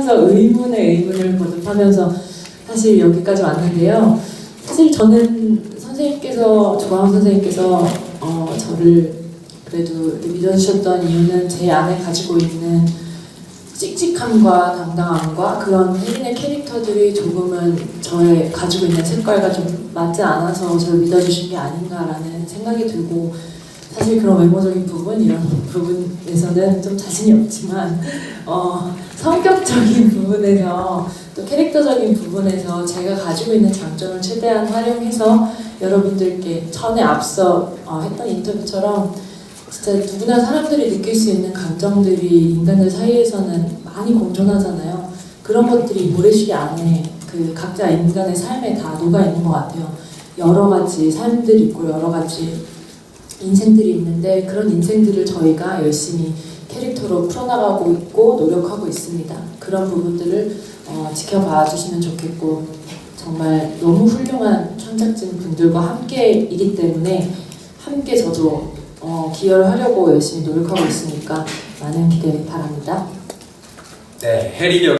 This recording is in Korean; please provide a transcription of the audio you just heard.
그래서 의문의 의문을 거듭하면서 사실 여기까지 왔는데요. 사실 저는 선생님께서 조광 선생님께서 어, 저를 그래도 믿어주셨던 이유는 제 안에 가지고 있는 씩씩함과 당당함과 그런 혜린의 캐릭터들이 조금은 저의 가지고 있는 색깔과 좀 맞지 않아서 저를 믿어주신 게 아닌가라는 생각이 들고 사실 그런 외모적인 부분 이런 부분에서는 좀 자신이 없지만 어, 성격적인 부분에서 또 캐릭터적인 부분에서 제가 가지고 있는 장점을 최대한 활용해서 여러분들께 전에 앞서 어, 했던 인터뷰처럼 진짜 누구나 사람들이 느낄 수 있는 감정들이 인간들 사이에서는 많이 공존하잖아요. 그런 것들이 모래시계 안에 그 각자 인간의 삶에 다 녹아 있는 것 같아요. 여러 가지 삶들이 있고 여러 가지 인생들이 있는데 그런 인생들을 저희가 열심히 캐릭터로 풀어나가고 있고 노력하고 있습니다. 그런 부분들을 어, 지켜봐 주시면 좋겠고 정말 너무 훌륭한 창작진 분들과 함께이기 때문에 함께 저도 어, 기여를 하려고 열심히 노력하고 있으니까 많은 기대 바랍니다. 네, 해리 역